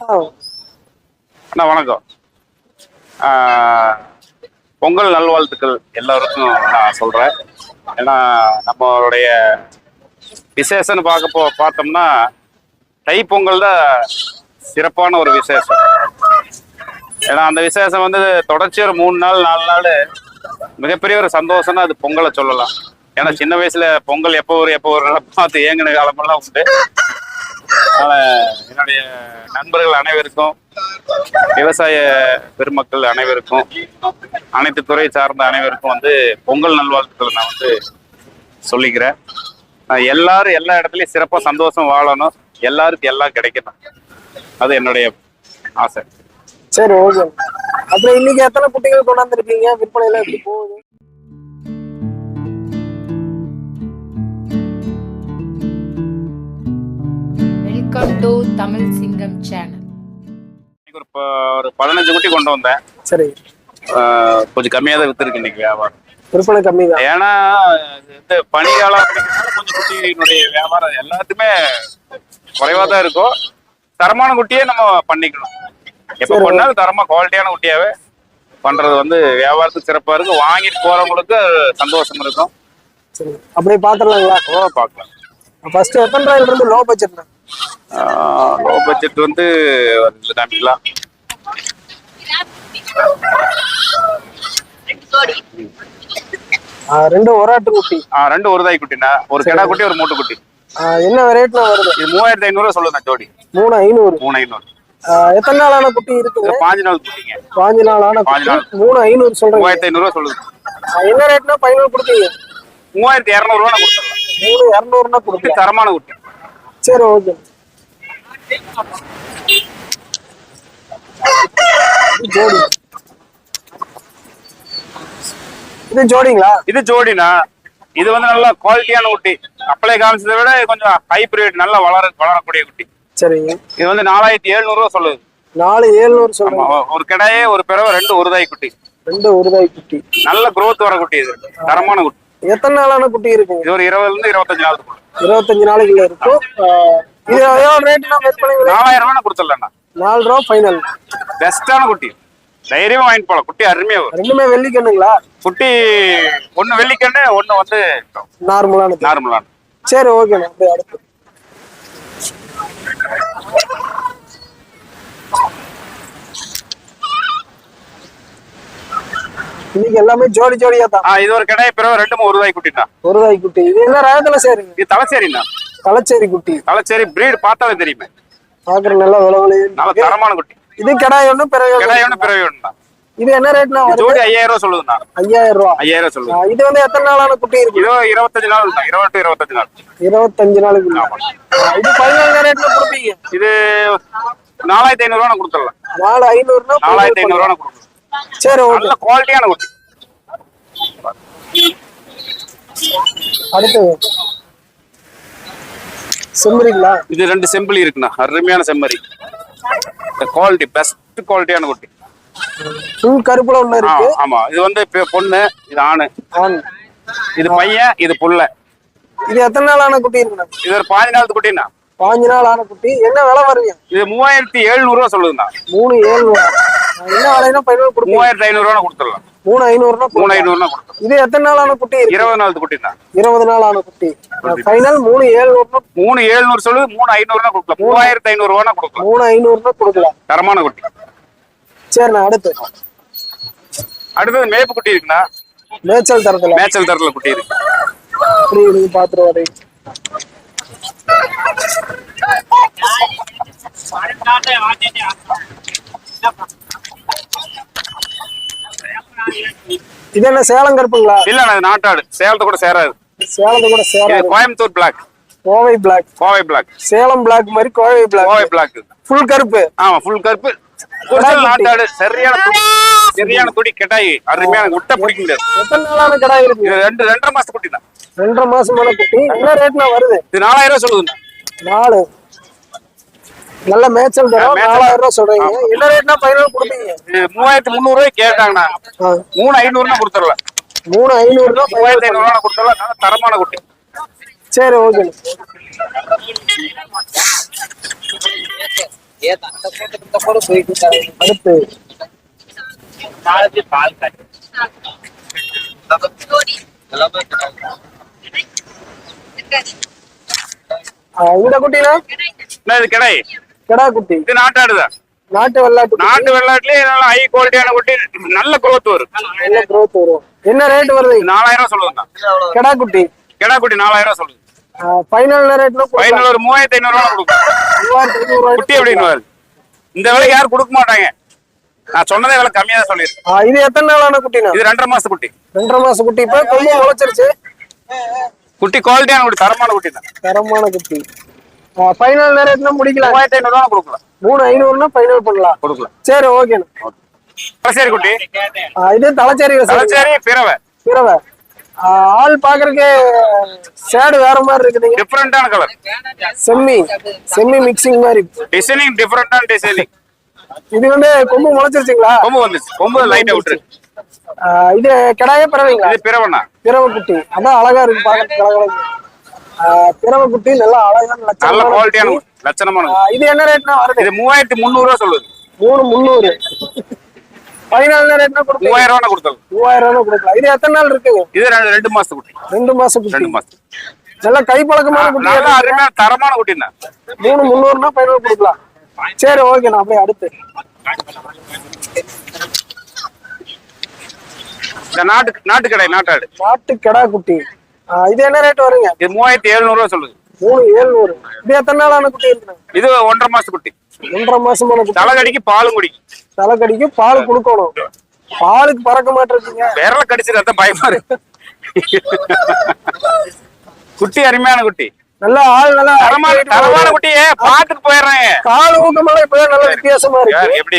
அண்ணா வணக்கம். பொங்கல் நல்வாழ்த்துக்கள் எல்லாருக்கும் நான் சொல்றேன். ஏன்னா நம்மளுடைய விசேஷம்னு பார்க்க போ பார்த்தோம்னா தைப்பொங்கல் தான் சிறப்பான ஒரு விசேஷம். ஏன்னா அந்த விசேஷம் வந்து தொடர்ச்சி ஒரு மூணு நாள் நாலு நாள் மிகப்பெரிய ஒரு சந்தோஷம்னா அது பொங்கலை சொல்லலாம். ஏன்னா சின்ன வயசுல பொங்கல் எப்போ வரும் எப்போ ஒரு பார்த்து ஏங்கின காலமெல்லாம் உண்டு. அதனால என்னுடைய நண்பர்கள் அனைவருக்கும் விவசாய பெருமக்கள் அனைவருக்கும் அனைத்து துறை சார்ந்த அனைவருக்கும் வந்து பொங்கல் நல்வாழ்த்துக்களை நான் வந்து சொல்லிக்கிறேன். நான் எல்லாரும் எல்லா இடத்துலையும் சிறப்பாக சந்தோஷம் வாழணும். எல்லாருக்கும் எல்லாம் கிடைக்கணும். அது என்னுடைய ஆசை. சரி ஓகே. அப்புறம் இன்னைக்கு எத்தனை குட்டிகள் கொண்டாந்துருக்கீங்க? விற்பனையில எப்படி போகுது? வெல்கம் டு தமிழ் சிங்கம் சேனல் இன்னைக்கு ஒரு ஒரு பதினஞ்சு குட்டி கொண்டு வந்தேன். சரி. கொஞ்சம் கம்மியாக தான் வித்துருக்கு இன்னைக்கு வியாபாரம். விற்பனை கம்மி தான் ஏன்னா இந்த பனிகாலம் அப்படிங்கிறதுனால கொஞ்சம் குட்டியினுடைய வியாபாரம் எல்லாத்துக்குமே குறைவா தான் இருக்கும். தரமான குட்டியே நம்ம பண்ணிக்கணும். எப்ப பண்ணாலும் தரமா குவாலிட்டியான குட்டியாவே பண்றது வந்து வியாபாரத்துக்கு சிறப்பா இருக்கும். வாங்கிட்டு போறவங்களுக்கு சந்தோஷம் இருக்கும். சரி. அப்படியே பாத்துடலாங்களா ஓ பார்க்கலாம். ஃபர்ஸ்ட் எத்தனை ரூபாயில இருந்து லோ. பட்ஜெட் லோ பட்ஜெட் வந்து காமிக்கலாம் ரெண்டு ஒரு ஆட்டு குட்டி. ஆ, ரெண்டு ஒரு தாய் குட்டினா ஒரு கிடா குட்டி ஒரு மூட்டு குட்டி. என்ன ரேட்ல வருது? இது மூவாயிரத்தி ஐநூறுவா சொல்லுங்க ஜோடி. மூணு ஐநூறு. மூணு ஐநூறு. எத்தனை நாளான குட்டி இருக்குங்க இது பாஞ்சு நாள் குட்டிங்க. பாஞ்சு நாளான பாஞ்சு நாள். குட்டி மூணு ஐநூறு சொல்றீங்க. மூவாயிரத்தி ஐநூறுவா சொல்லுங்க என்ன ரேட்னா ஃபைனல் கொடுப்பீங்க மூவாயிரத்தி இரநூறுவா நான் கொடுத்துடலாம். மூணு இரநூறுனா கொடுக்கலாம் தரமான குட்டி. சரி ஓகே இது ஜோடி. இது ஜோடிங்களா? இது ஜோடினா இது வந்து நல்ல குவாலிட்டியான குட்டி. அப்பளை காமிச்சதை விட கொஞ்சம் ஹைபிரிட் நல்லா வளர வளரக்கூடிய குட்டி. சரிங்க. இது வந்து நாலாயிரத்தி எழுநூறுவா சொல்லுது. நாலு ஏழ்நூறு ஒ- ஒரு கிடாயே ஒரு பிறவை ரெண்டு ஒருதாய் குட்டி. ரெண்டு ஒருதாய் குட்டி. நல்ல growth வர குட்டி இது. தரமான குட்டி. எத்தனை நாளான குட்டி இருக்குங்க இது ஒரு இருபதுல இருந்து இருபத்தஞ்சு நாளுக்குள்ள இருபத்தஞ்சு நாளைக்குள்ள இருக்கும் இது எவ்வளோ ரேட்டுனா விற்பனை விலை? நாலாயிரம் ரூபா கொடுத்துடலாம் நாலு ரூபா ஃபைனல் பெஸ்டான குட்டி. தைரியமா வாங்கிட்டு போலாம். குட்டி அருமையா வரும். ரெண்டுமே வெள்ளிக்கண்ணுங்களா? குட்டி ஒண்ணு வெள்ளிக்கண்ணு ஒண்ணு வந்து நார்மலானது நார்மலான. சரி ஓகேண்ணா அடுத்து. இன்னைக்கு எல்லாமே ஜோடி ஜோடியா தான். இது ஒரு கிடாய பிறவை ரெண்டு ஒரு ரூபாய் குட்டினா. ஒருதாய் குட்டி. இது என்ன ரகத்துல சேருங்க? இது தலைச்சேரிண்ணா களச்சேரி குட்டி. தலைச்சேரி பிரீடு பார்த்தாலே தெரியுமே. பாக்குற நல்லா விளவலையே நல்ல தரமான குட்டி. இது கிடாய் ஒண்ணு பிறகு கிடாய் ஒண்ணு பிறவை ஒண்ணுண்ணா இது என்ன ரேட்னா ஜோடி ஐயாயிரம் ரூபா சொல்லுதுண்ணா. ஐயாயிரம் ரூபா. ஐயாயிரம் சொல்லுது. ஆஹ் இது வந்து எத்தனை நாளான குட்டி இருக்கு? இதோ இருபத்தஞ்சு நாள் தான் இருபது டு இருபத்தஞ்சு நாள். இருபத்தஞ்சு நாளுக்கு இது பதினேழு ரேட்ல கொடுப்பீங்க. இது நாலாயிரத்தி ஐநூறு ரூபா கொடுத்துடலாம். நாலு ஐநூறுனா நாலாயிரத்தி ஐநூறு ரூபா கொடுக்கலாம் சரி ஓகே நல்ல குவாலிட்டியான குட்டி. அடுத்து செம்பரிங்களா இது ரெண்டு செம்பிளி இருக்குண்ணா. அருமையான செம்மறி. குவாலிட்டி பெஸ்ட் குவாலிட்டியான குட்டி. ஃபுல் கருப்புல ஒண்ணு ஆ, இருக்கு ஆமா. இது வந்து பொண்ணு இது ஆணு. ஆண். இது பையன் இது புள்ள. இது எத்தனை நாள் ஆன குட்டி இருக்குண்ணா? இது ஒரு பாஞ்சு நாள் குட்டிண்ணா. பாஞ்சு நாள் ஆன குட்டி. என்ன விலை வருங்க இது மூவாயிரத்தி எழுநூறு ரூபா சொல்லுதுண்ணா. மூணு ஏழு என்ன பதினோரு கொடுப்பீங்க? மூவாயிரத்தி ஐநூறு ரூபா கொடுத்துடலாம். மூணு ஐநூறுனா மூணு. ஐநூறுனா கொடுத்துடலாம். இது எத்தனை நாள் ஆன குட்டி இருக்கு? இருபது நாள் குட்டிண்ணா இருபது நாள் ஆன குட்டி ஃபைனல் மூணு ஏழுநூறுனா மூணு எழுநூறு சொல்லுது மூணு ஐநூறுனா கொடுக்கலாம். மூவாயிரத்தி ஐநூறு ரூபா கொடுக்கலாம். மூணு ஐநூறுனா கொடுக்கலாம். தரமான குட்டி. சரிண்ணா அடுத்து. அடுத்தது மேப்பு குட்டி இருக்குண்ணா. மேய்ச்சல் தரத்துல. மேய்ச்சல் தரல குட்டி இருக்கு. அப்படி இருக்கு பாத்துட்டு வரேன் இது என்ன சேலம் கருப்புங்களா? இல்ல நாட்டாடு. சேலத்து கூட சேராது. சேலத்து கூட Salem Coimbatore black Kovai black Kovai black Salem black மாதிரி Kovai black Kovai black full கருப்பு. ஆமா ஃபுல் கருப்பு. நாட்டாடு. சரியான சரியான துடி கெட்டாயி அருமையான முட்டை பிடிக்க முடியாது. எத்தனை நாளான கடை இருக்கு? ரெண்டு ரெண்டரை மாசத்து குட்டி தான். ரெண்டரை மாசமான குட்டி. என்ன ரேட்னா வருது? இது நாலாயிரம் ரூபாய் சொல்லுதுண்ணா. நாலு. நல்ல மேய்ச்சல் தரும் நாலாயிரம் ரூபாய் சொல்றீங்க. என்ன ரேட்னா பதினோரு கொடுப்பீங்க. மூவாயிரத்தி முந்நூறு ரூபாய் கேட்டாங்கண்ணா. மூணு ஐநூறுனா கொடுத்துடல மூணு ஐநூறுனா மூவாயிரத்தி ஐநூறு ரூபா கொடுத்துடல நல்ல தரமான குட்டி. சரி ஓகே அடுத்து. ஆ, இந்த குட்டினா என்ன இது கிடை? கிடா குட்டி இது நாட்டாடுதான் நாட்டு வெள்ளாட்டு. நாட்டு வெள்ளாட்டுலயே நல்ல ஹை குவாலிட்டியான குட்டி நல்ல growth வரும். நல்ல growth வரும். என்ன ரேட் வருது? நாலாயிரம் சொல்லுங்க கிடா குட்டி கிடா குட்டி நாலாயிரம் சொல்லுங்க ஃபைனல் ரேட்னா ஃபைனல் ஒரு மூவாயிரத்தி ஐநூறு ரூபாய் கொடுக்கும். குட்டி அப்படின்னு இந்த விலைக்கு யாரும் கொடுக்க மாட்டாங்க. நான் சொன்னதே விலை கம்மியா தான் சொல்லியிருக்கேன். இது எத்தனை நாளான குட்டினா? இது ரெண்டரை மாசத்து குட்டி. ரெண்டரை மாசம் குட்டி. இப்ப கொம்பு முளைச்சிருச்சு குட்டி குவாலிட்டியான குட்டி தரமான குட்டி தான். தரமான குட்டி. ஃபைனல் ரேட்னா முடிக்கல. மூவாயிரத்தி ஐநூறு ரூபாய் கொடுக்கலாம். மூணு ஐநூறுனா ஃபைனல் பண்ணலாம். கொடுக்கலாம். சரி ஓகேண்ணா சரி குட்டி. இது தலைச்சேரி தலைச்சேரி பிறவை. பிறவை. ஆள் பாக்குறதுக்கு சேடு வேற மாதிரி இருக்குதுங்க டிஃப்ரெண்டான கலர் செம்மி. செம்மி மிக்சிங் மாதிரி. டிசைனிங் டிஃப்ரெண்டான டிசைனிங் இது வந்து கொம்பு முளைச்சிருச்சுங்களா? கொம்பு வந்துச்சு. கொம்பு லைட்டா விட்டுரு. ஆ, இது கிடாயே பிறவைங்களா? இது பிறவண்ணா. பிறவை குட்டி. அதான் அழகா இருக்கு பாக்கிறதுக்கு அழகா பிறவை குட்டி நல்லா அழகான நல்ல குவாலிட்டியான. லட்சணமான இது என்ன ரேட்னா வருது? இது மூவாயிரத்தி முந்நூறு ரூபா சொல்லுது. மூணு முந்நூறு. ஃபைனல் ரேட்னா கொடுப்பீங்க. மூவாயிரம் ரூபா கொடுத்தது மூவாயிரம் ரூபாய் கொடுக்கலாம். இது எத்தனை நாள் இருக்குங்க இது ரெண்டு ரெண்டு மாசத்து குட்டி. ரெண்டு மாசம் ரெண்டு மாசம் நல்லா கை பழக்கமான குட்டி அருமையான தரமான குட்டி தான் மூணு முந்நூறுனா ஃபைனல் கொடுக்கலாம். சரி ஓகேண்ணா அப்படியே அடுத்து. இந்த நாட்டு நாட்டு கடை நாட்டாடு. நாட்டு கிடா குட்டி. இது என்ன ரேட் வருங்க? இது மூவாயிரத்தி எழுநூறு ரூபா சொல்லுது. மூணு ஏழ்நூறு இது எத்தனை நாளான குட்டி இது ஒன்றரை மாசத்து குட்டி. ஒன்றரை மாசமான குட்டி. தலைகடிக்கு பாலும் குடிக்கும். தலைக்கடிக்கு பால் கொடுக்கணும். பாலுக்கு பறக்க மாட்டிருக்கீங்க. விரல கடிச்சிட்டு அதான் பயமா இருக்கு. குட்டி அருமையான குட்டி. நல்லா ஆள் நல்லா தரமான தரமான குட்டியே பாத்துட்டு போயிடுறாங்க. கால் ஊக்கமெல்லாம் இப்பதான் நல்ல வித்தியாசமா இருக்கு. எப்படி.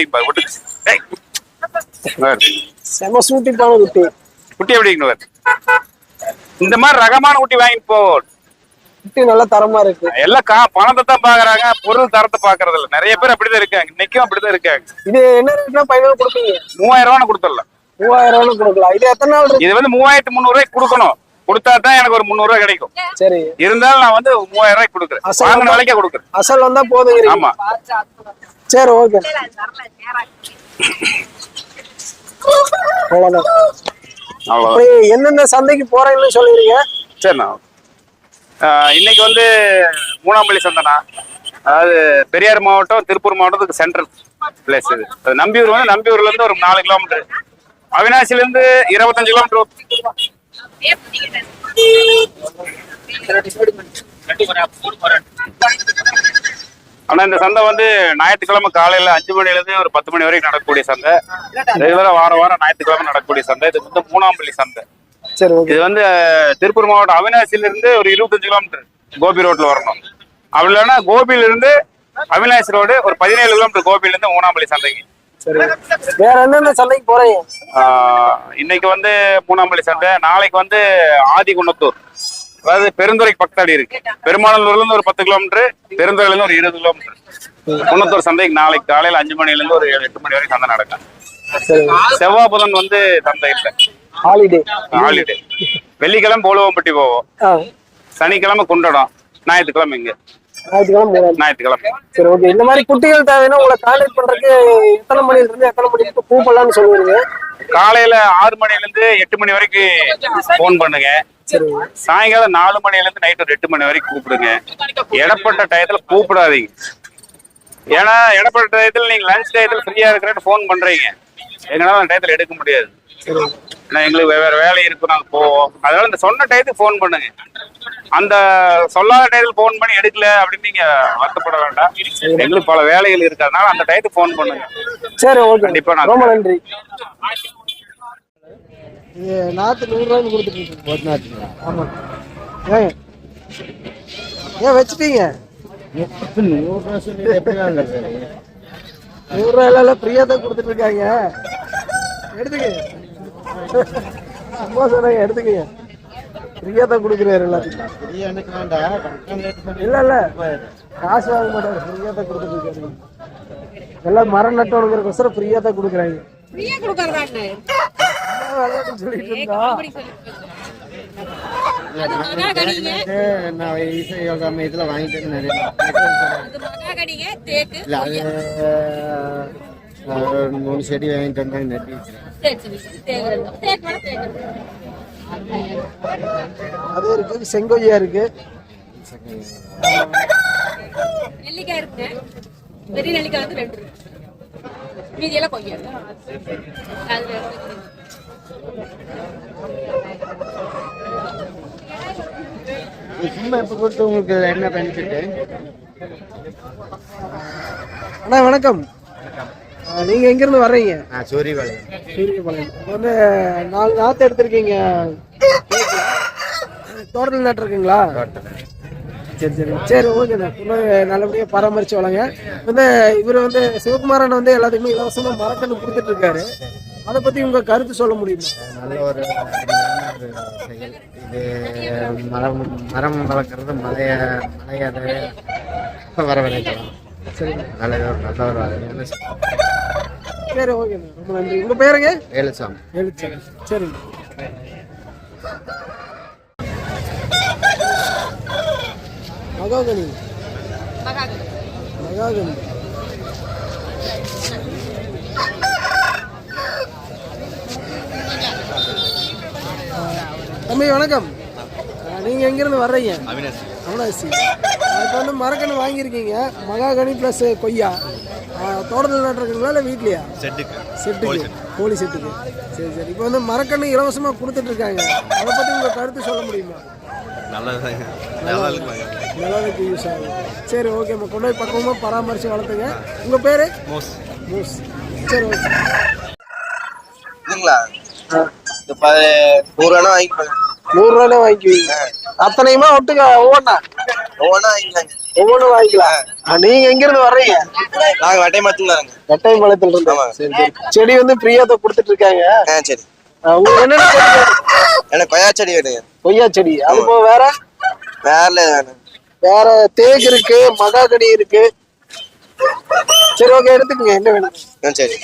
செம சூட்டிப்பான குட்டி. குட்டி எப்படி இருக்கு பாரு. இந்த மாதிரி ரகமான குட்டி வாங்கிட்டு போ. குட்டி நல்லா தரமா இருக்கு. எல்லாம் கா பணத்தை தான் பாக்குறாங்க பொருள் தரத்தை பாக்குறது இல்ல நிறைய பேர் அப்படிதான் இருக்காங்க இன்னைக்கும் அப்படிதான் இருக்காங்க. இது என்ன ரேட்னா ஃபைனல் கொடுப்பீங்க? மூவாயிரம் ரூபாய் கொடுத்துடலாம். மூவாயிரம் ரூபாய் கொடுக்கலாம். இது எத்தனை நாள் இருக்கு? இது வந்து மூவாயிரத்தி முந்நூறு ரூபாய்க்கு கொடுக்கணும். கொடுத்தா தான் எனக்கு ஒரு முந்நூறு ரூபாய் கிடைக்கும். சரி. இருந்தாலும் நான் வந்து மூவாயிரம் ரூபாய்க்கு கொடுக்குறேன் வாங்கின விலைக்கே கொடுக்குறேன். அசல் வந்தா போதுங்கிறீங்க ஆமா. சரி ஓகே. அவ்வளவுதான். எந்தெந்த சந்தைக்கு போறேன்னு சொல்லிருங்க சரிண்ணா. இன்னைக்கு வந்து மூணாம்பள்ளி சந்தைண்ணா. அதாவது பெரியார் மாவட்டம் திருப்பூர் மாவட்டத்துக்கு சென்ட்ரல் பிளேஸ் இது. அது நம்பியூர் வந்து நம்பியூர்ல இருந்து ஒரு நாலு கிலோமீட்டர் அவினாசில இருந்து இருபத்தஞ்சு கிலோமீட்டர் ஆனா இந்த சந்தை வந்து ஞாயிற்றுக்கிழமை காலையில அஞ்சு மணில இருந்து ஒரு பத்து மணி வரைக்கும் நடக்கக்கூடிய சந்தை. ரெகுலரா வாரம் வாரம் ஞாயிற்றுக்கிழமை நடக்கக்கூடிய சந்தை. இது வந்து மூணாம்பள்ளி சந்தை. சரி இது வந்து திருப்பூர் மாவட்டம் இருந்து ஒரு இருபத்தஞ்சு கிலோமீட்டர் கோபி ரோட்ல வரணும். அப்படி இல்லைன்னா கோபியில இருந்து அவினாசி ரோடு ஒரு பதினேழு கிலோமீட்டர் கோபியில இருந்து மூணாம்பள்ளி சந்தைக்கு. வேற எந்தெந்த சந்தைக்கு போறீங்க? இன்னைக்கு வந்து மூணாம்பள்ளி சந்தை. நாளைக்கு வந்து ஆதிகுணத்தூர் அதாவது பெருந்துறைக்கு பக்கத்தாடி இருக்கு. பெருமாநல்லூர்ல இருந்து ஒரு பத்து கிலோமீட்டர் பெருந்துறையில இருந்து ஒரு இருபது கிலோமீட்டர். குணத்தூர் சந்தைக்கு நாளைக்கு காலையில அஞ்சு மணில இருந்து ஒரு ஏழு, எட்டு மணி வரைக்கும் சந்தை நடக்கும். செவ்வாய் புதன் வந்து சந்தை இல்லை. ஹாலிடே ஹாலிடே வெள்ளிக்கிழமை போலுவம்பட்டி போவோம். சனிக்கிழமை குண்டடம். ஞாயிற்றுக்கிழமை இங்க. ஞாயிற்றுக்கிழமை சரி ஓகே இந்த மாதிரி குட்டிகள் தேவைன்னா உங்களை கான்டாக்ட் பண்றதுக்கு எத்தனை மணில இருந்து எத்தனை மணிக்கு கூப்பிடலாம்னு சொல்லுவீங்க காலையில ஆறு மணில இருந்து எட்டு மணி வரைக்கும் ஃபோன் பண்ணுங்க. சாயங்காலம் நாலு மணில இருந்து நைட் ஒரு எட்டு மணி வரைக்கும் கூப்பிடுங்க. இடப்பட்ட டயத்துல கூப்பிடாதீங்க. ஏன்னா இடப்பட்ட டயத்துல நீங்க லஞ்ச் டயத்துல ஃப்ரீயா இருக்கிறேன்னு ஃபோன் பண்றீங்க. எங்களால அந்த டயத்துல எடுக்க முடியாது. ஏன்னா எங்களுக்கு வேற வேலை இருக்கும் நாங்க போவோம். அதனால இந்த சொன்ன டயத்துக்கு ஃபோன் பண்ணுங்க. அந்த சொல்லாத டயத்துல ஃபோன் பண்ணி எடுக்கல அப்படின்னு நீங்க வருத்தப்பட வேண்டாம். எங்களுக்கு பல வேலைகள் இருக்கு அதனால அந்த டயத்துக்கு ஃபோன் பண்ணுங்க. சரி ஓகே. கண்டிப்பா நான் ரொம்ப நன்றி. இது நாத்து நூறு ரூபாய்க்கு கொடுத்துட்டு இருக்கீங்க ஒரு நாட்டுங்களா ஆமா. ஏன் ஏன் வச்சுட்டீங்க. நூறு ரூபா சொல்லி எப்படி வாங்குறது? நூறு ரூபாயில ஃப்ரீயா தான் கொடுத்துட்டு இருக்காங்க. எடுத்துக்க. சும்மா சொன்னாங்க எடுத்துக்கங்க ஃப்ரீயா தான் கொடுக்குறாரு எல்லாத்துக்கும். இல்ல இல்ல. காசு வாங்க மாட்டாரு. ஃப்ரீயா தான் கொடுத்துட்டு இருக்காரு. எல்லாம் மரம் நட்டவனுங்கிறக்கோசரம் ஃப்ரீயா தான் கொடுக்குறாங்க. விளையாட்டு சொல்லிட்டு இருந்தா? நாங்க கேட்கணுட்டு நான் யோகா மையத்துல வாங்கிட்டு நிறைய இல்ல அது மூணு செடி வாங்கிட்டு வந்தாங்க நட்டி. அது இருக்கு செங்கொய்யா இருக்கு. நெல்லிக்காய் இருக்குங்க. பெரிய நெல்லிக்காய் வந்து ரெண்டு இருக்கு. கொய்யா. அது இப்ப கொடுத்து உங்களுக்கு என்ன பெனிஃபிட் அண்ணா வணக்கம். நீங்க எங்க இருந்து வர்றீங்க சூரியபாளையம் வந்து நாலு நாத்து எடுத்திருக்கீங்க. தோட்டத்தில் நட்டுருக்கீங்களா? சரி சரி. சரி ஓகேண்ணா இன்னும் நல்லபடியாக பராமரிச்சு வளங்க வந்து இவர் வந்து சிவகுமாரன் வந்து எல்லாத்துக்குமே இலவசமா மரக்கன்று கொடுத்துட்டு இருக்காரு. அதை பத்தி உங்க கருத்து சொல்ல முடியுமா? நல்ல ஒரு செயல். இது மரம் மரம் வளர்க்குறது மலைய மலையாத வரவழைக்கலாம் சரி நல்ல ஒரு நல்ல ஒரு அருமையான. சரி ஓகேண்ணா ரொம்ப நன்றி. உங்க பேருங்க? வேலுசாமி. எழுச்சல் சரிங்க. மகாகனி. மகாகனி. தம்பி வணக்கம். அஹ் நீங்க எங்கிருந்து வர்றீங்க? அவினாசி. இப்போ வந்து மரக்கன்று வாங்கியிருக்கீங்க. மகாகனி ப்ளஸ் கொய்யா. தோட்டத்தில் நட்டுருக்கீங்களா இல்லை வீட்லையா? செட்டுக்கு. கோழி செட்டுக்கு. சரி சரி. இப்போ வந்து மரக்கன்று இலவசமாக கொடுத்துட்டு இருக்காங்க அதை பற்றி உங்கள் கருத்து சொல்ல முடியுமா? நல்லதுதாங்க. நிலவுக்கு யூஸ் ஆகும் சரி ஓகேம்மா கொண்டு போய் பக்குவமாக பராமரித்து வளர்த்துங்க. உங்கள் பேர்? மோஸ். மூஸ். சரி ஓகே இல்லைங்களா? இந்த ப நூறுரூவா வாங்கிக்கோங்க நூறுரூவானே வாங்கிக்குவீங்க. அத்தனையுமா ஒட்டுக்க ஒவ்வொன்றா ஒவ்வொன்றா வாங்கிக்கலாங்க. ஒவ்வொன்றும் வாங்கிக்கலாம். நீங்க எங்கிருந்து வர்றீங்க? நாங்கள் வட்டை மட்டும்தாங்க கட்டாயம்பாளையத்துல இருந்து சரி சரி. செடி வந்து ஃப்ரீயாக தான் கொடுத்துட்டு இருக்காங்க ஆ சரி. உங்களுக்கு வேணும்? எனக்கு கொய்யா செடி வேணுங்க. கொய்யா செடி. அது போக வேற? வேற வேணும் வேற. தேக்கு இருக்கு மகாகனி இருக்கு. சரி ஓகே எடுத்துக்கங்க. என்ன வேணும்? ஆ சரி.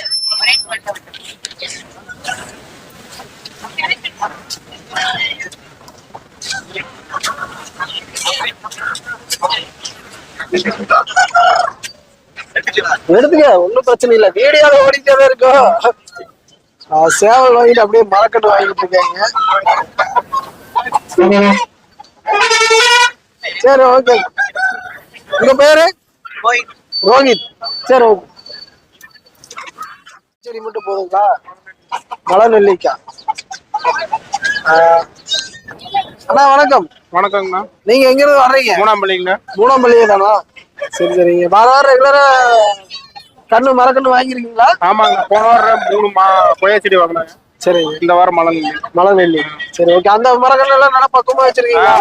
எடுத்துக்க ஒன்றும் பிரச்சனை இல்லை. வீடியோல ஓடிட்டே இருக்கும். சேவல் வாங்கிட்டு அப்படியே மரக்கட்டு வாங்கிட்டு இருக்காங்க. சரி ஓகே. உங்க பேரு? ரோஹித். சரி ஓகே. செடி மட்டும் போதுங்களா? மலை நெல்லிக்காய். அண்ணா வணக்கம். வணக்கங்கண்ணா. நீங்க எங்க இருந்து வர்றீங்க? மூணாம்பள்ளிங்கண்ணா மூணாம்பள்ளியே தானா சரி சரிங்க. வாரம் ரெகுலரா கண்ணு மரக்கண்ணு வாங்கிருக்கீங்களா ஆமாங்க. போன வாரம் மூணு மா கொய்யா செடி வாங்கினாங்க. சரிங்க. இந்த வாரம் மலங்க மலை நெல்லி சரி ஓகே அந்த மரக்கண்ணு எல்லாம் நல்லா பக்குவமா வச்சுக்கோங்களா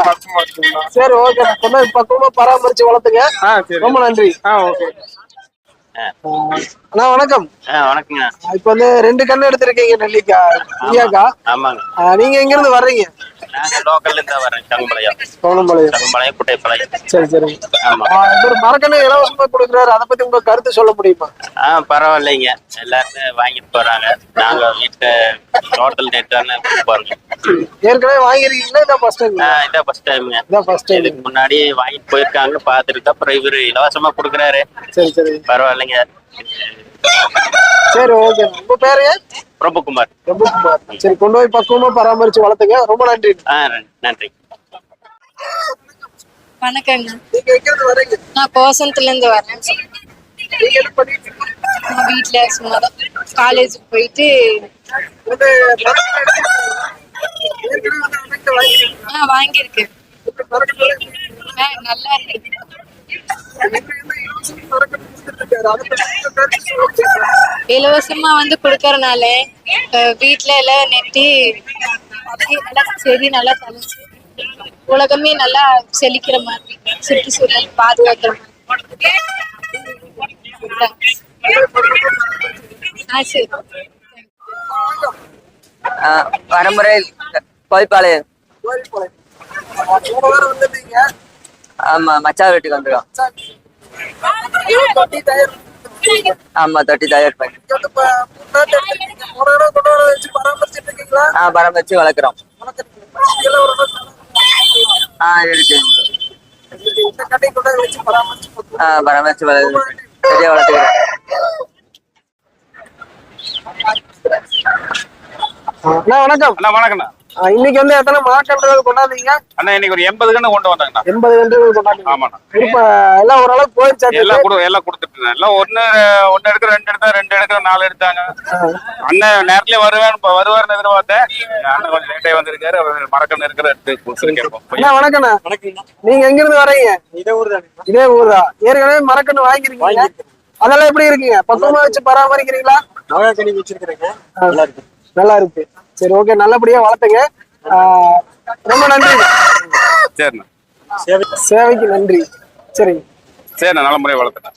சரி ஓகே கொண்டு போய் பக்குவமா பராமரிச்சு வளர்த்துங்க. சரி. ரொம்ப நன்றி. ஆ ஓகே. அண்ணா வணக்கம். வணக்கங்க இப்ப வந்து ரெண்டு கண்ணு எடுத்திருக்கீங்க நெல்லிக்காய் கொய்யாக்கா ஆமாங்க. நீங்க எங்க இருந்து வர்றீங்க லோக்கல்ல இருந்தா வரேன் தங்கம்பாளையம் கோணம்பாளையம் தங்கம்பாளையம் குட்டைப்பாளையம். சரி சரி. ஆமா. இவர் மரக்கண்ணு இலவசமா கொடுக்குறாரு. அதை பத்தி உங்க கருத்து சொல்ல முடியுமா? ஆ பரவாயில்லைங்க. எல்லாருமே வாங்கிட்டு போறாங்க. நாங்க வீட்டு தோட்டத்தில் நேற்று போறோங்க ஏற்கனவே வாங்கிருக்கீங்களா இதான் ஃபர்ஸ்ட் டைம் இதான் ஃபர்ஸ்ட் டைமுங்க இதான் ஃபர்ஸ்ட் டைம் இதுக்கு முன்னாடி வாங்கிட்டு போயிருக்காங்க அப்புறம் இவரு இலவசமா கொடுக்குறாரு. சரி சரி. பரவாயில்லைங்க சரி ஓகே உங்க பேரு? பிரபுகுமார். பிரபுகுமார். சரி கொண்டு போய் பக்குவமா பராமரிச்சு வளர்த்துங்க. ரொம்ப நன்றி. நன்றி. வணக்கங்க. நீங்க எங்க இருந்து வரீங்க? நான் கோசத்துல இருந்து வரேன். நீங்க என்ன பண்ணிட்டு இருக்கீங்க? நான் வீட்டுல சும்மா தான் காலேஜுக்கு போயிட்டு? ஆ வாங்கியிருக்கேன். நல்லா இருக்கு. இலவசமா வந்து கொடுக்கறனால வீட்ல எல்லாம் நெட்டி அப்படியே நல்லா செடி நல்லா தழைச்சு உலகமே நல்லா செழிக்கிற மாதிரி சுற்றுச்சூழல் பாதுகாக்கிற மாதிரி. வரமுறை வந்திருந்தீங்க. ஆமா மச்சா வீட்டுக்கு வந்துருக்கோம். ஆமா தொட்டி தயார் பண்ணி. ஆ பராமரிச்சு வளர்க்குறோம். ஆ இருக்கு. இந்த கட்டை கூட வச்சு பராமரிச்சு பார்த்து- ஆ பராமரிச்சு வளர்த்து சரியா வளர்த்துக்கிறேன் அண்ணா வணக்கம். அண்ணா வணக்கண்ணா ஆ, இன்னைக்கு வந்து எத்தனை மாக்கன்றுகள் கொண்டாந்தீங்க? அண்ணா இன்னைக்கு ஒரு எண்பது கன்று கொண்டு வந்தாங்கண்ணா. எண்பது கன்றுகள் கொண்டாந்தீங்க ஆமாண்ணா. இப்ப எல்லாம் ஓரளவுக்கு போயிடுச்சு எல்லாம் கொடு எல்லாம் கொடுத்துட்டு எல்லாம் ஒன்று ஒன்று எடுக்கிற ரெண்டு எடுத்தா ரெண்டு எடுக்கிற நாலு எடுத்தாங்க. அண்ணன் நேரத்துல வருவேன் இப்ப வருவார்னு எதிர்பார்த்தேன். அண்ணன் கொஞ்சம் லேட்டே வந்திருக்காரு அவர் மறக்கணும் இருக்கிற எடுத்து அண்ணா வணக்கண்ணா நீங்க எங்க இருந்து வரீங்க இதே ஊர் தானே. இதே ஊர் தான். ஏற்கனவே மரக்கன்று வாங்கிருக்கீங்க. அதெல்லாம் எப்படி இருக்கீங்க? பக்குவமா வச்சு பராமரிக்கிறீங்களா? மகா கனி வச்சிருக்கிறேங்க நல்லா இருக்கு. நல்லா இருக்கு. சரி ஓகே நல்லபடியா வளர்த்துங்க. ரொம்ப நன்றி. சரிண்ணா. சேவைக்கு நன்றி. சரிங்க சரிண்ணா நல்ல முறையாக வளர்த்துட்டேன்